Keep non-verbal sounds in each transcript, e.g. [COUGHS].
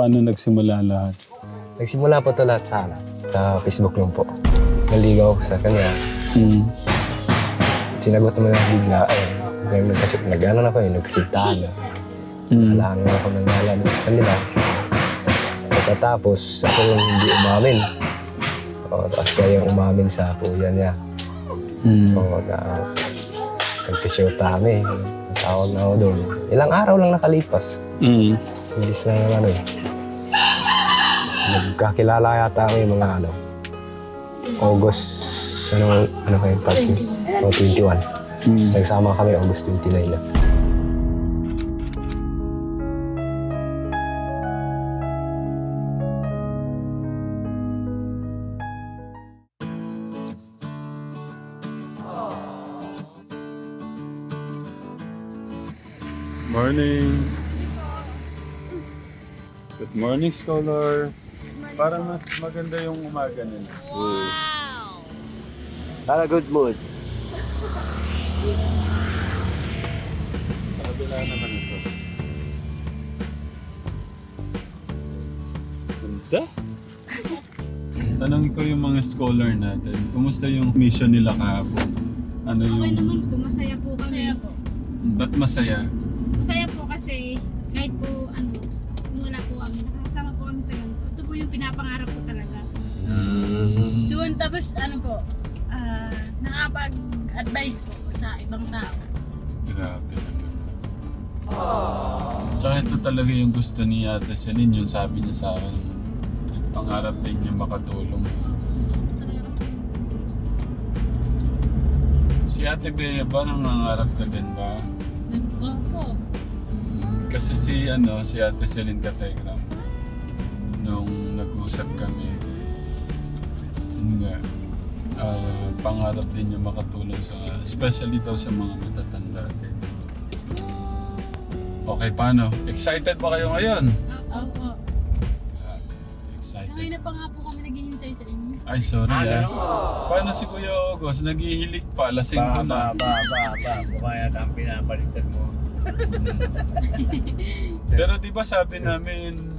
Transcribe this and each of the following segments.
paano nagsimula lahat? Nagsimula po ito lahat sa, ano, sa Facebook lang po. Naligaw ako sa kanya. Mm. Sinagot naman ako bigla. Ay, nag nagkasi, nag-ano na ako eh, nagkasintahan na. Mm. Alangan na ako ng ngalan sa kanila. Pagkatapos, ako yung hindi umamin. O, tapos siya yung umamin sa kuya niya. Mm. So, na, nagkisyota kami. Tawag na ako doon. Ilang araw lang nakalipas. Mm. Imbis na ano eh. Nagkakilala yata kami mga ano. August, ano, ano kayo, pag, o 21. Mm. Nagsama kami August 29 na. Morning. Good morning, scholar. Para mas maganda yung umaga nila. Para good mood. Sa kabila naman ito. Ganda. Tanong ko yung mga scholar natin. Kumusta yung mission nila kahapon? Ano Okay naman yung... po, masaya po kami. Masaya po. Ba't masaya? Masaya po kasi Doon tapos ano po, ah nakapag-advise po sa ibang tao. Grabe naman. Tsaka ito talaga yung gusto ni Ate Celine, yung sabi niya sa akin, pangarap din niya makatulong. Talaga kasi Si Ate Bea ba nangangarap ka din ba? Opo. Kasi si ano, si Ate Celine Kategram, nung nag-usap kami, nga, ah, pangarap din niya makatulong sa, especially daw sa mga matatanda din. Okay, paano? Excited ba kayo ngayon? Opo. Excited. Ngayon na pa nga po kami naghihintay sa inyo. Ay, sorry ah. Paano si Kuya August? Naghihilig pa, lasing ko na. Ba, ba, ba, ba. Mukha yata ang pinapalitan mo. [LAUGHS] Pero di ba sabi namin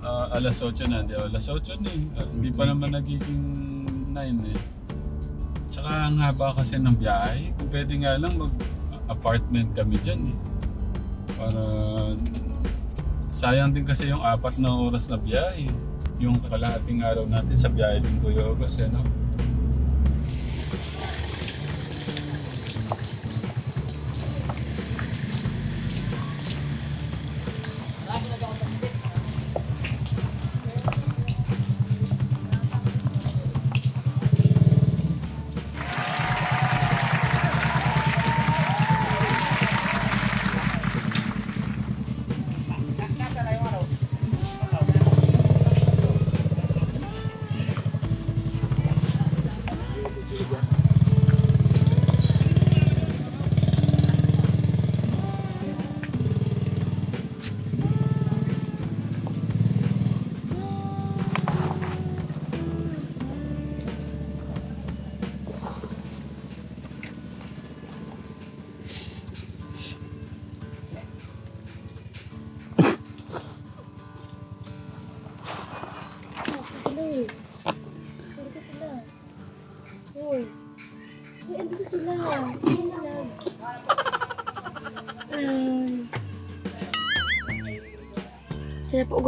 ah, alas 8 na, di ba? Alas 8 na eh. Ah, hindi pa naman nagiging 9 eh. Tsaka ang haba kasi ng biyahe. Kung pwede nga lang mag-apartment kami dyan eh. Para sayang din kasi yung apat na oras na biyahe. Yung kalahating araw natin sa biyahe din Kuya August eh, no?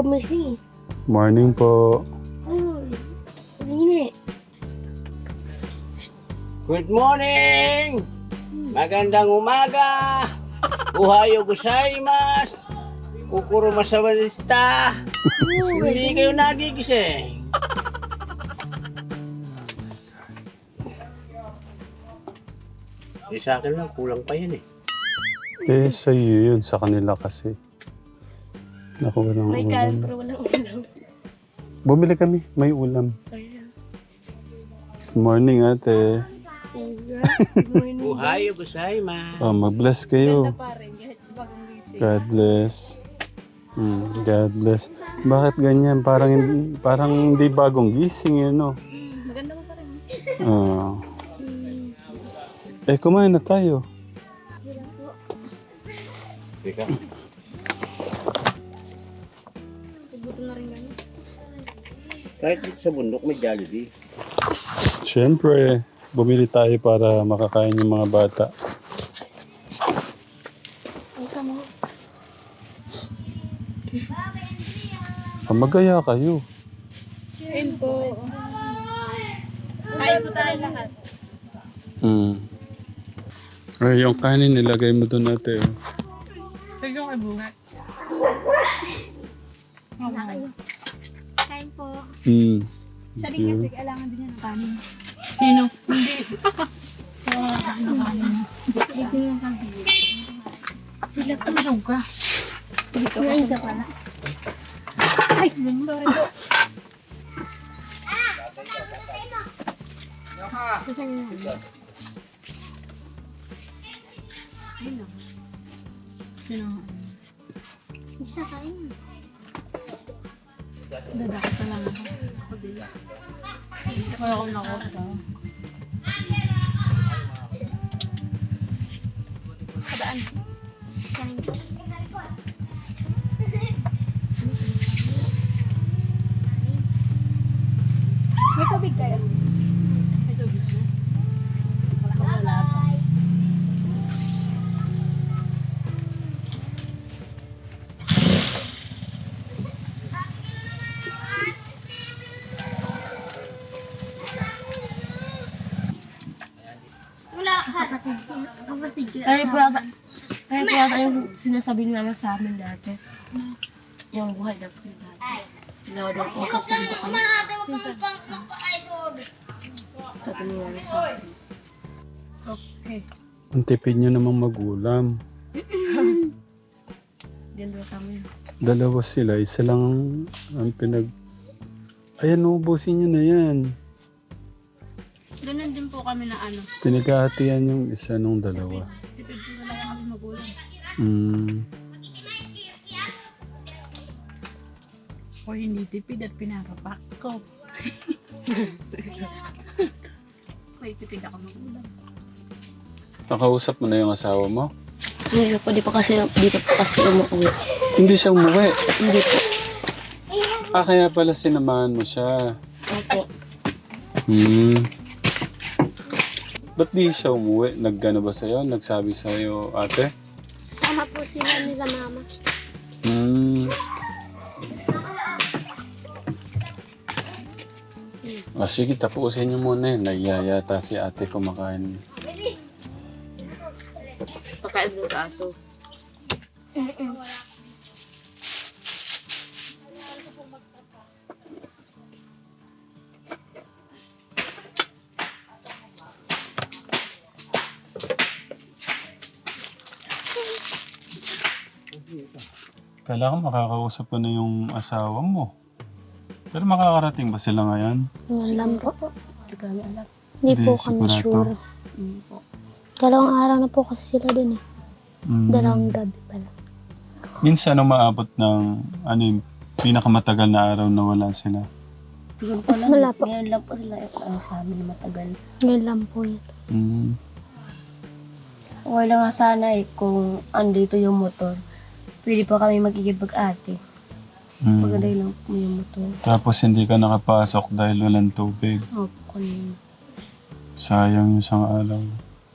Gumising. Morning po. Hoy. Hindi. Good morning! Magandang umaga! Ohayo gozaimasu! Kukuro masawadista! Hindi kayo nagigising. Eh sa akin lang, kulang pa yan eh. Eh, sa iyo yun. Sa kanila kasi. Naku, walang May ulam. kain pero walang ulam. Bumili kami. May ulam. Ayan. Morning, ate. Good morning. Ohayo gozaimasu! Oh, mag-bless kayo. pa rin, kahit bagang gising. God bless. Mm, God bless. Bakit ganyan? Parang parang hindi bagong gising eh, no? Hmm, maganda pa pa rin. Ah. eh, kumain na tayo. Teka. Kahit dito sa bundok may Jollibee. Siyempre, bumili tayo para makakain yung mga bata. Ah, Magaya kayo. Ayun po. Kaya po tayo lahat. Hmm. Ay, yung kanin nilagay mo doon natin. Sige ko bungat. Kain po. Hmm. Sa rin kasi kailangan din yan ng kanin. Sino? Hindi. Kasi ng kanin. Ito yung kanin. Sila pa na ka. Dito ka sa pala. Ay, sorry po. Sino? Isa kain. Dadakot na lang ako. Kaya ako nakota. Kadaan. Wala. Kapatid. Kapatid. Kaya po yata, kaya po yata yung sinasabi ni mama sa amin dati. Yung buhay na po dati. Tinawa daw po kapatid ko. Sabi ni mama sa akin. Okay. Ang tipid nyo namang magulam. [LAUGHS] Diyan daw kami. Dalawa sila, isa lang ang pinag... Ayan, ubusin nyo na yan. Ganun din po kami na ano. Pinaghahatian yung isa nung dalawa. Tipid po talaga kami magulang. Hmm. O hindi tipid at pinapapak ko. May tipid ako magulang. Nakausap mo na yung asawa mo? Hindi po, di pa kasi, di pa po kasi umuwi. Hindi siya umuwi. Hindi po. Ah, kaya pala sinamahan mo siya. Opo. Hmm. Ba't di siya umuwi? Naggano ba sa'yo? Nagsabi sa'yo, ate? Sama po sila nila mama. Hmm. O sige, tapusin niyo muna yun. Nagiyayata si ate kumakain. Pagkain doon sa aso. Kailangan makakausap ko na yung asawa mo. Pero makakarating ba sila ngayon? Alam po. Hindi ko alam. Hindi po Hindi, kami sigurado. sure. Hindi po. Dalawang araw na po kasi sila dun eh. Hmm. Dalawang gabi pala. Minsan ano maabot ng ano yung pinakamatagal na araw na wala sila. Siguro po lang. Wala po. Ngayon lang po sila yung ano, sa amin na matagal. Ngayon lang po yun. Okay lang nga sana eh kung andito yung motor. Pwede pa kami magkikipag-ate. Hmm. Maganda lang po yung motor. Tapos hindi ka nakapasok dahil walang tubig. Opo, kanina. Sayang yung isang araw.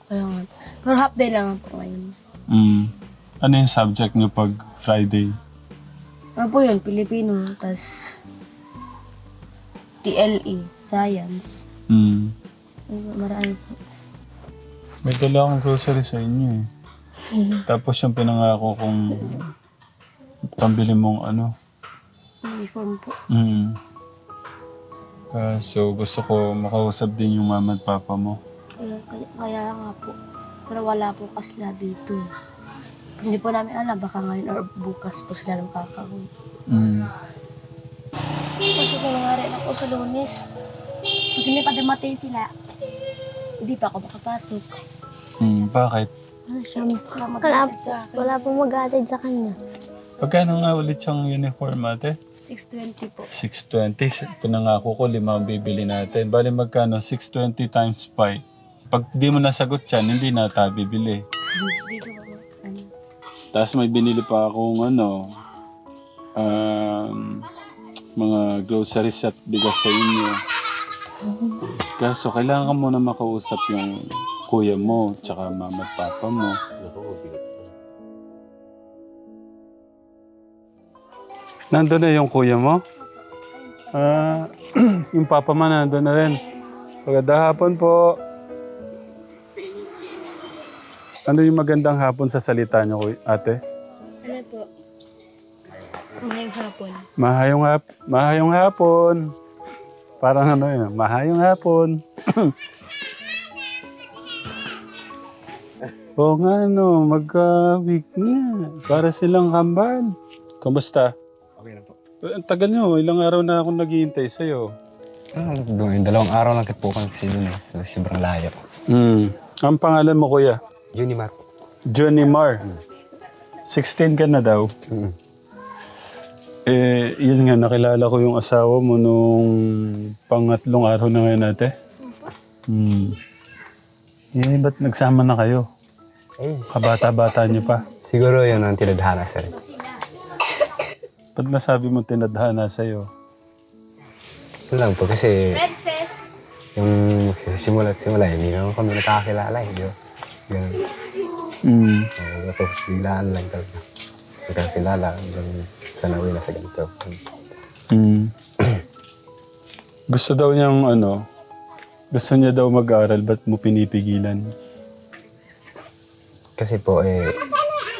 Kaya nga. Pero half day lang po ngayon. Hmm. Ano yung subject niyo pag Friday? Ano po yun? Pilipino. tas TLE. Science. Hmm. Marami po. May dala akong grocery sa inyo eh. Tapos yung pinangako kong pambili mong ano. Uniform po. Mm. Kaso gusto ko makausap din yung mama at papa mo. Kaya, kaya, kaya nga po. Pero wala po kasi sila dito. Hindi po namin alam. Baka ngayon or bukas po sila nang kakauwi. Mm. Kasi kung nangyari na po sa lunes, pag hindi pa dumating sila, hindi pa ako makapasok. Mm. Bakit? Ano siya? Wala Wala, mag-aatid sa akin. wala po mag-atid sa kanya. Pagkano nga ulit yung uniform ate? 620 po. 620. Pinangako ko lima ang bibili natin. Bali magkano? 620 times 5. Pag di mo nasagot yan, hindi na tayo bibili. Hindi ko. Ano? Tapos may binili pa akong ano, um, mga groceries at bigas sa inyo. Kaso kailangan ka muna makausap yung kuya mo, tsaka mama at papa mo. Nandun na yung kuya mo? Ah, [CLEARS THROAT] yung papa mo nandun na rin. Magandang hapon po. Ano yung magandang hapon sa salita niyo, kuy- ate? Ano po? Ngayong hapon. Mahayong hap mahayong hapon. Parang ano yun, mahayong hapon. [COUGHS] Oo nga no, magka-week na. Para silang kambal. Kamusta? Okay na po. Eh, Ang tagal nyo, ilang araw na akong naghihintay sa'yo. Ah, doon, yung dalawang araw lang po kami kasi doon eh. So, sobrang layo. Hmm. Ang pangalan mo kuya? Junimar. Johnny Mar. 16 ka na daw. Mm. Eh, yun nga, nakilala ko yung asawa mo nung pangatlong araw na ngayon ate. Hmm. Eh, ba't nagsama na kayo? Ay, Kabata-bata niyo pa. siguro yun ang tinadhana sir. Ba't nasabi mo tinadhana sa'yo? Ito lang po kasi yung simula at simula, hindi naman kami nakakilala. eh, Hindi ba? Ganun. Hmm. Uh, tapos biglaan lang talaga. Nagkakilala hanggang sa nawi na sa ganito. Hmm. [CLEARS THROAT] Gusto daw niyang ano, gusto niya daw mag-aral, ba't mo pinipigilan? Kasi po eh,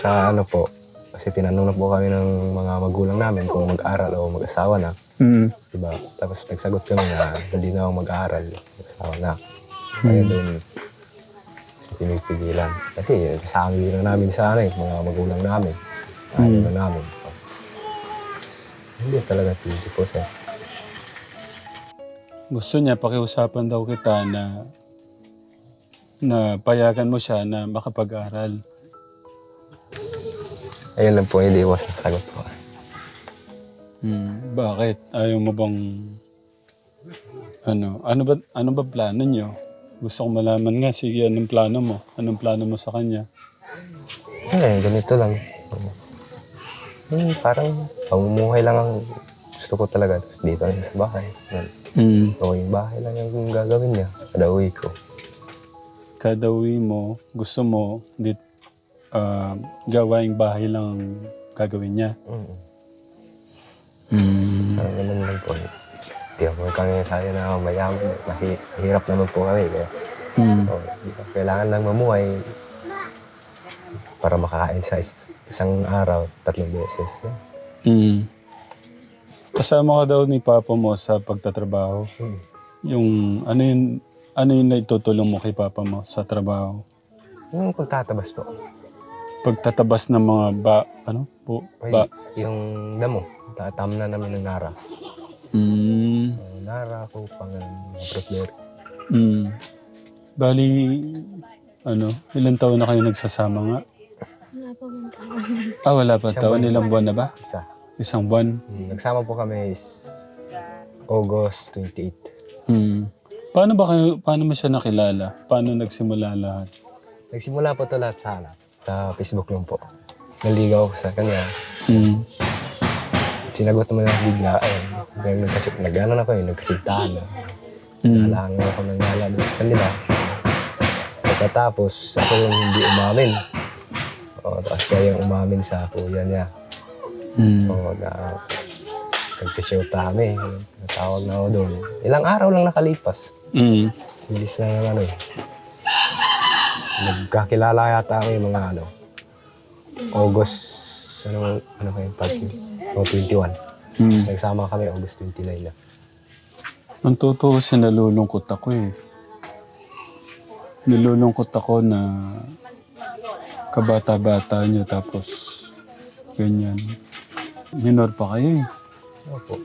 sa ano po, kasi tinanong na po kami ng mga magulang namin kung mag-aral o mag-asawa na. Hmm. Diba? Tapos nagsagot kami na hindi na ako mag-aaral, mag-asawa na. Kaya doon, pinipigilan. Kasi eh, kasama din lang namin sa ano eh, mga magulang namin. Ayaw na namin. Hindi talaga tindi po sir. Gusto niya pakiusapan daw kita na na payagan mo siya na makapag-aral. Ayun lang po, hindi iwas ang sagot ko. Hmm. Bakit? Ayaw mo bang ano, ano ba ano ba plano niyo? Gusto ko malaman nga sige anong plano mo? Anong plano mo sa kanya? Eh, ganito lang. Hmm, parang pamumuhay lang ang gusto ko talaga. Tapos dito lang siya sa bahay. Ganun. Hmm. So, yung bahay lang yung gagawin niya. Kada uwi ko. Kada uwi mo, gusto mo dit ah, gawaing bahay lang ang gagawin niya. Mm. Hmm. Parang ganun lang po. Hindi ako kami sabi na mayaman. Mahi- mahirap naman po kami. Kaya, Hmm. oh, di ba, kailangan lang mamuhay para makakain sa isang araw, tatlong beses. Hmm. Kasama ka daw ni Papa mo sa pagtatrabaho. Mm. Yung ano yun, ano yung naitutulong mo kay Papa mo sa trabaho? Yung pagtatabas po. Pagtatabas ng mga ba, ano? Po, ba? yung damo. Tatam na namin ng nara. Hmm. Uh, nara ko pang mga fruit Hmm. Bali, ano, ilang taon na kayo nagsasama nga? Wala pa mong tao. Ah, wala pa Isang taon. buwan. Ilang buwan na ba? Isa. Isang buwan. Hmm, Nagsama po kami is August 28. Hmm. Paano ba kayo, paano mo siya nakilala? Paano nagsimula lahat? Nagsimula po ito lahat sa, ano, sa Facebook lang po. Naligaw ako sa kanya. Hmm. Sinagot naman ako bigla. Ayun, Nag- nagkasi, nag-ano na ako eh, nagkasintahan na. Hmm. Nalangan ako ng ngala doon sa kanila. Pagkatapos, ako yung hindi umamin. O, tapos siya yung umamin sa kuya niya. Hmm. So, na, nagkasyota kami. Natawag na ako doon. Ilang araw lang nakalipas. Hmm. Bilis na yung ano eh. Nagkakilala yata kami mga ano. August, ano, ano kayo, party? O, 21. Hmm. Tapos nagsama kami August 29 na. Ang totoo kasi nalulungkot ako eh. Nalulungkot ako na kabata-bata niyo tapos ganyan. Minor pa kayo eh. Opo.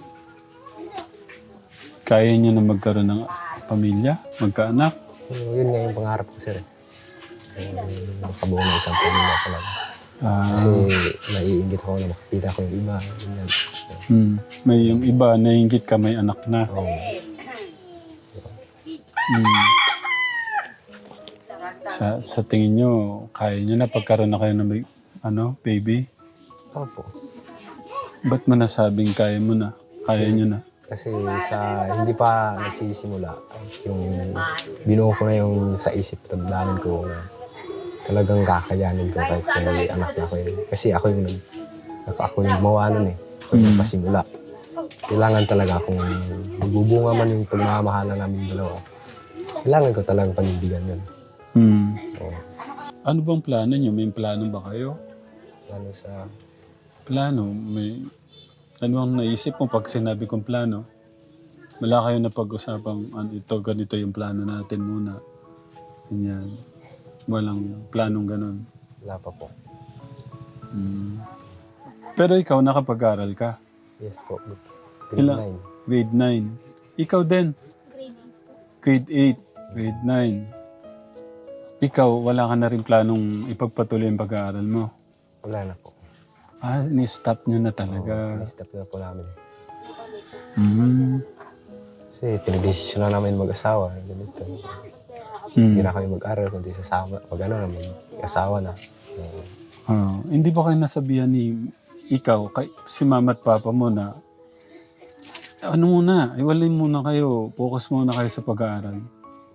Kaya niyo na magkaroon ng pamilya, magkaanak. So, yun nga yung pangarap ko sir. eh. Makabuo ng isang pamilya talaga. Ah, Kasi naiingit ako na makikita ko yung iba. Ganyan. hmm. May yung iba, nainggit ka may anak na. Oo. Hmm. Sa, sa tingin nyo, kaya nyo na pagkaroon na kayo ng may, ano, baby? Opo. Ba't mo nasabing kaya mo na? Kaya nyo na. Kasi sa hindi pa nagsisimula, yung binuo ko na yung sa isip ko, damdamin ko na talagang kakayanin ko kahit kung may anak na ako yun. Kasi ako yung nag, ako, ako yung gumawa nun eh. Ako yung Mm. pasimula. Kailangan talaga kung magbubunga man yung pagmamahalan namin dalawa, kailangan ko talagang panindigan yun. Hmm. Oo. Ano bang plano nyo? May plano ba kayo? Lalo sa Plano? May... Ano ang naisip mo pag sinabi kong plano? Wala kayo na pag-usapang ano, ito, ganito yung plano natin muna. Ganyan. Walang planong ganun. wala pa po. Hmm. Pero ikaw, nakapag-aral ka. Yes po. Grade 9. Grade 9. Ikaw din. Grade Grade 8. Grade 9. Ikaw, wala ka na rin planong ipagpatuloy ang pag-aaral mo. Wala na po. Ah, ni-stop nyo na talaga. na-stop na po namin. Mm. Kasi pinag-desisyon na namin mag-asawa. Ganito. Mm. Hindi na kami mag-aral, kundi sasama. Pag ano na, mag-asawa na. Oo. Ah, hindi ba kayo nasabihan ni ikaw, kay, si mama at papa mo na ano muna, iwalay muna kayo, focus muna kayo sa pag-aaral.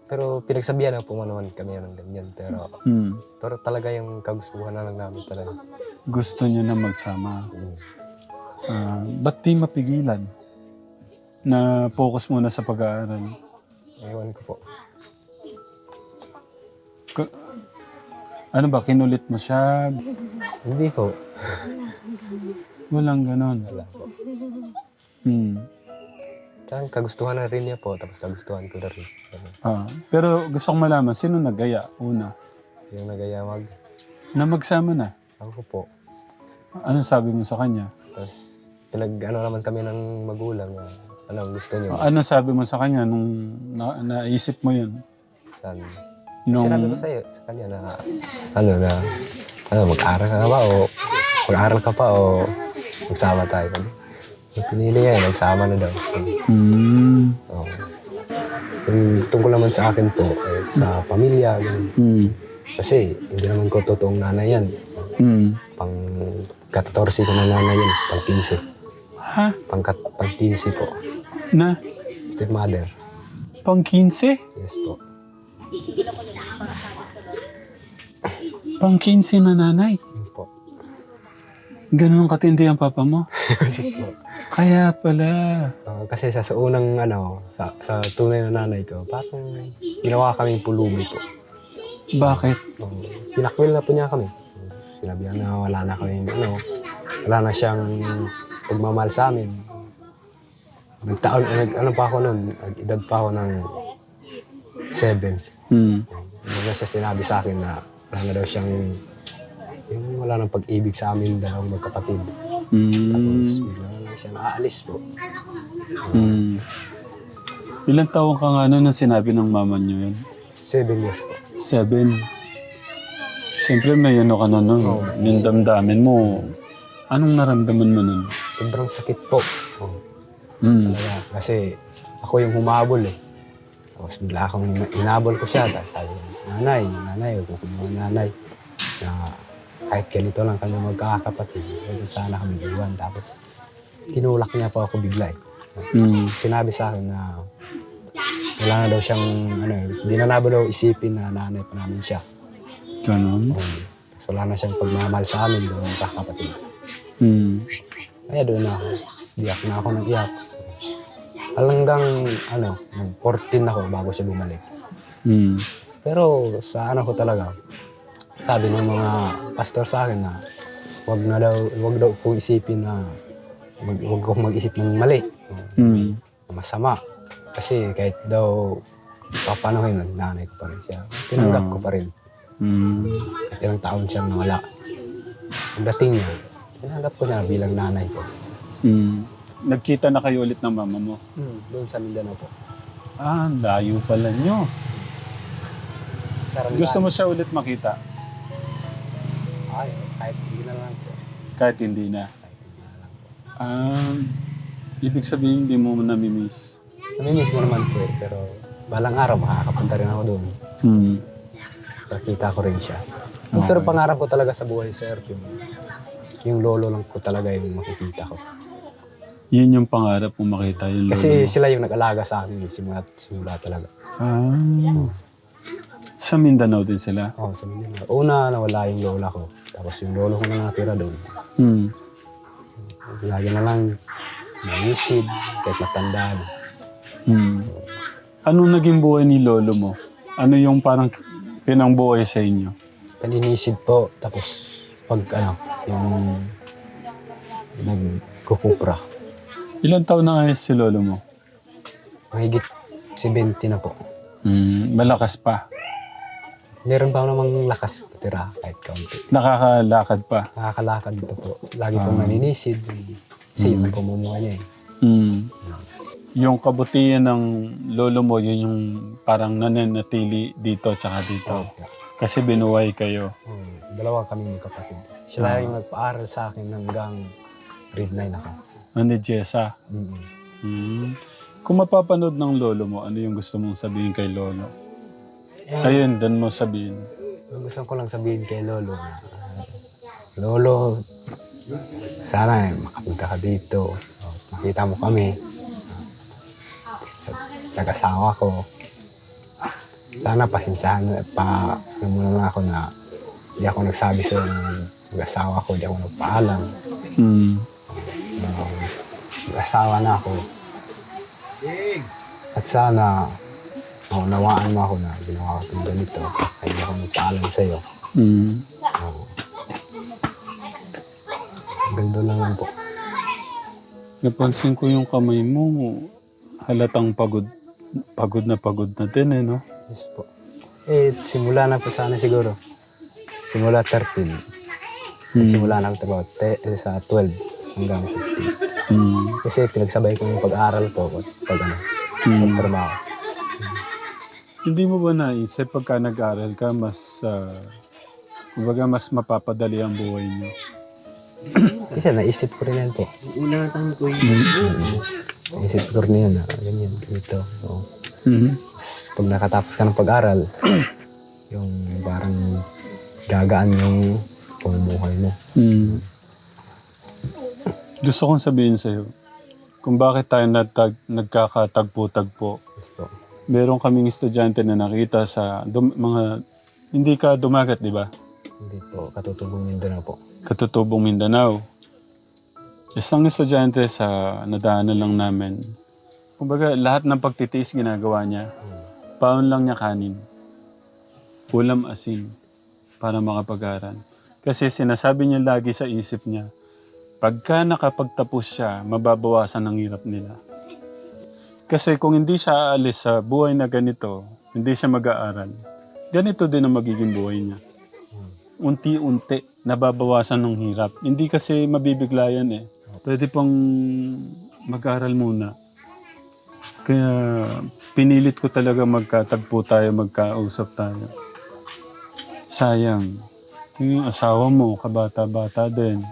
Pero pinagsabihan na po man naman kami ng ganyan. Pero, Hmm. pero talaga yung kagustuhan na lang namin talaga. Gusto niyo na magsama. Mm. Ah, ba't di mapigilan na focus muna sa pag-aaral? Ewan ko po. Ka- ano ba, kinulit mo siya? Hindi po. Walang ganon. Wala po. Hmm. Tsaka kagustuhan na rin niya po. Tapos kagustuhan ko na rin. Ano, Ah, pero gusto kong malaman, sino nagaya una? yung nagaya mag... Na magsama na? Ako po. Ano sabi mo sa kanya? Tapos pinag ano naman kami ng magulang na ano ang gusto niyo. Ano sabi mo sa kanya nung na, naisip mo yun? Saan? Nung, Sinabi ko sa'yo, sa kanya na ano na ano, mag-aral ka ba o mag-aral ka pa o magsama tayo. Yung pinili niya, eh, nagsama na daw. Hmm. Oo. Yung tungkol naman sa akin po, eh, sa pamilya, ganun. Hmm. Kasi hindi naman ko totoong nanay yan. Hmm. Pang katatorsi ko na nanay yan, pang 15. Ha? Pang, kat, pang 15 po. Na? Stepmother. Pang 15? Yes po. Pang 15 na nanay. Yun po. Ganun ang katindi ang papa mo. [LAUGHS] Yes po. Kaya pala. Ah, kasi sa, sa unang ano, sa, sa tunay na nanay ko, parang ginawa kaming pulubi po. Bakit? Pinakwil na po niya kami. Sinabihan na wala na kami, ano, wala na siyang pagmamahal sa amin. Nagtaon, nag, ano pa ako noon, edad pa ako ng seven. Hmm. Na siya sinabi sa akin na wala na daw siyang, yung wala nang pag-ibig sa amin dalawang magkapatid. Tapos Hmm. Na siya naaalis po. Hmm. Ilang taong ka nga nun nang sinabi ng mama niyo yun? Seven years po. Seven. Siyempre may ano ka na nun. Oo. Yung damdamin mo. Anong naramdaman mo nun? Sobrang sakit po. Oh, talaga. Kasi ako yung humabol eh. Tapos bigla akong hinabol ko siya. Tapos sabi niya, nanay, nanay, huwag mo kumuha nanay. Na kahit ganito lang kami magkakapatid, huwag sana kami iwan. Tapos tinulak niya po ako bigla eh. Hmm. Sinabi sa akin na wala na daw siyang, ano eh, hindi na na daw isipin na nanay pa namin siya. Ganon. Um, tapos wala na siyang pagmamahal sa amin, doon magkakapatid. Hmm. Kaya doon na ako. Diyak na ako ng iyak. Hanggang, ano, nag-14 ako bago siya bumalik. Hmm. Pero sa ano ko talaga, sabi ng mga pastor sa akin na wag na daw, wag daw kong isipin na wag, wag akong mag-isip ng mali, na masama. Kasi kahit daw papanuhin, nanay ko pa rin siya. Tinanggap ko pa rin. Hmm. Kahit ilang taon siyang nawala. Pagdating niya, tinanggap ko siya bilang nanay ko. Hmm. Nagkita na kayo ulit ng mama mo? Hmm, doon sa Mindanao po. Ah, ang layo pala nyo. Sarang Gusto mo siya ulit makita? Ay, kahit hindi na lang po. Kahit hindi na Um, ibig sabihin hindi mo namimiss. Namimiss mo naman po eh, pero balang araw makakapunta rin ako doon. Hmm. Nakita ko rin siya. Okay. Pero pangarap ko talaga sa buhay, sir, yung, yung lolo lang ko talaga yung makikita ko. Yun yung pangarap mo makita yung lolo Kasi mo. sila yung nag-alaga sa akin, eh, simula, simula talaga. Ah. Sa Mindanao din sila? Oo, sa Manila. Una, nawala yung lola ko. Tapos yung lolo ko na natira doon. Hmm. Lagi na lang nangisid, kahit matanda na. Hmm. Anong naging buhay ni lolo mo? Ano yung parang pinangbuhay sa inyo? Paninisid po, tapos pag ano, yung nagkukupra. Ilan taon na ngayon si lolo mo? Mahigit 70 na po. Hmm. Malakas pa. Meron pa namang lakas tira kahit kaunti. Nakakalakad pa. Nakakalakad dito po. Lagi pong naninisid. Kasi yun ang pamumuhay niya eh. Hmm. Yung kabutihan ng lolo mo, yun yung parang nananatili dito tsaka dito. Opo. Kasi binuhay kayo. Hmm, dalawa kami magkapatid. Sila yung nagpaaral sa akin hanggang grade 9 ako. Ano Jessa? Mm-mm. Hmm. Kung mapapanood ng lolo mo, ano yung gusto mong sabihin kay lolo? Ayun, doon mo sabihin. Gusto ko lang sabihin kay Lolo na, Lolo, sana eh, makapunta ka dito. Makita mo kami. Nag-asawa ko. Sana pasensyahan pa ano mo lang ako na di ako nagsabi sa mag-asawa ko, di ako nagpaalam. Hmm. Um, mag-asawa na ako. At sana maunawaan mo ako na ginawa ko itong ganito. Kaya hindi ako nagpaalam sa'yo. Hmm. Oo. Ganda lang lang po. Napansin ko yung kamay mo, halatang pagod. Pagod na pagod na din eh, no? Yes po. Eh, simula na po sana siguro. Simula 13. Hmm. Simula na ako te, eh, sa 12 hanggang 15. Hmm. Kasi pinagsabay ko yung pag-aaral ko pag ano, Hmm. pagtrabaho. Hindi mo ba naisip pagka nag-aral ka, mas, ah, kumbaga mas mapapadali ang buhay niyo? Kasi naisip ko rin yan po. Una taon ko yun. Naisip ko rin yan na ganyan, ganito. So, Mhm. Tapos pag nakatapos ka ng pag-aral, [CLEARS THROAT] yung parang gagaan yung pamumuhay mo. Mm. Gusto kong sabihin sa'yo, kung bakit tayo nagtag, nagkakatagpo-tagpo. Yes po. Meron kaming estudyante na nakita sa dum- mga, hindi ka dumagat, di ba? Hindi po, katutubong Mindanao po. Katutubong Mindanao. Isang estudyante sa nadaanan lang namin. Kumbaga, lahat ng pagtitiis ginagawa niya. Paon lang niya kanin. Ulam asin para makapag-aral. Kasi sinasabi niya lagi sa isip niya, pagka nakapagtapos siya, mababawasan ang hirap nila. Kasi kung hindi siya aalis sa buhay na ganito, hindi siya mag-aaral, ganito din ang magiging buhay niya. Unti-unti, nababawasan ng hirap. Hindi kasi mabibigla yan eh. Pwede pang mag-aral muna. Kaya pinilit ko talaga magkatagpo tayo, magkausap tayo. Sayang. Yung asawa mo, kabata-bata din.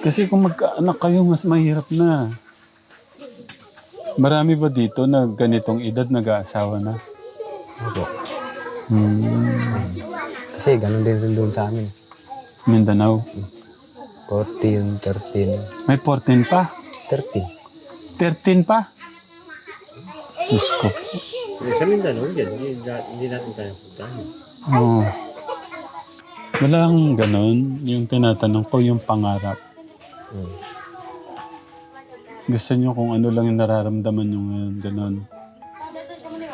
Kasi kung magkaanak kayo, mas mahirap na. Marami ba dito na ganitong edad nag-aasawa na? Opo. Hmm. Kasi ganun din rin doon sa amin. Mindanao. 14, 13, May 14 pa. 13. 13 pa. Diyos ko. Sa Mindanao, dyan. Hindi, hindi natin tayo puntahan. Oo. Wala akong ganon. Yung tinatanong ko, yung pangarap. Hmm. Gusto niyo kung ano lang yung nararamdaman niyo ngayon, ganon.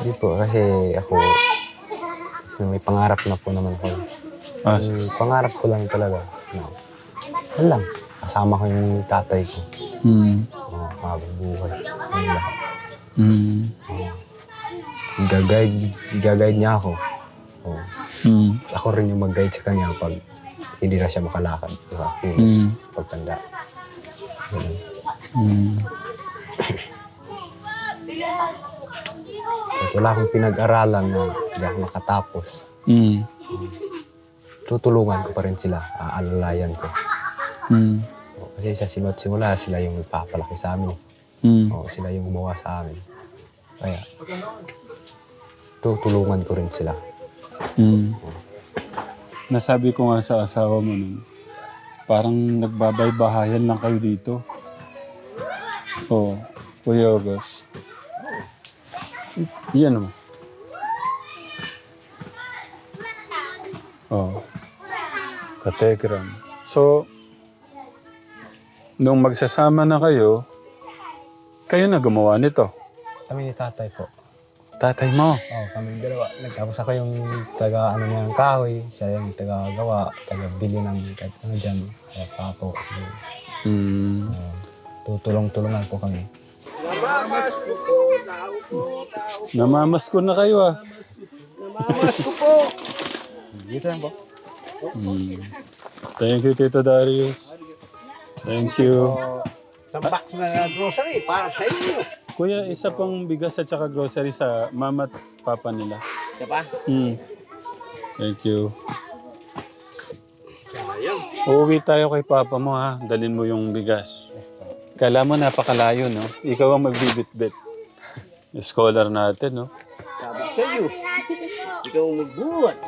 Hindi po, kasi ako, kasi may pangarap na po naman ako. Ah, Yung pangarap ko lang talaga. Na, ano lang, kasama ko yung tatay ko. hmm. Oh, habang buhay. Yun lang. Hmm. Gag-guide, gag-guide niya ako. Oh. Hmm. Ako rin yung mag-guide sa kanya pag hindi na siya makalakad. Diba? Yung Hmm. pagtanda. Ganun. Hmm. At wala akong pinag-aralan na hindi ako nakatapos. Hmm. Tutulungan ko pa rin sila. Aalalayan ko. Hmm. Oh, kasi sa simot simula, sila yung nagpapalaki sa amin. Hmm. Oh, sila yung gumawa sa amin. Kaya, tutulungan ko rin sila. Hmm. Nasabi ko nga sa asawa mo nun, Parang nagbabay-bahayan lang kayo dito. Oh, Kuya August. Yan mo. Oh. Katekram. So, nung magsasama na kayo, kayo na gumawa nito. Kami ni tatay po. Tatay mo. Oo, kami dalawa. Tapos ako yung taga ano niya ng kahoy, siya yung taga gawa, taga bili ng kahit ano dyan. Kaya pa po. Hmm. Uh, tutulong-tulungan po kami. Namamas ko na kayo ah. Dito lang po. Hmm. Thank you, Tito Darius. Thank you. Sa box na grocery, para sa inyo. Kuya, isa pang bigas at saka grocery sa mama at papa nila. Diba? Hmm. Thank you. Sayang. Uuwi tayo kay papa mo ha. Dalin mo yung bigas. Kala mo napakalayo, no? Ikaw ang magbibit-bit. [LAUGHS] Scholar natin, no? Sabi sa iyo. [LAUGHS] Ikaw ang magbuhat.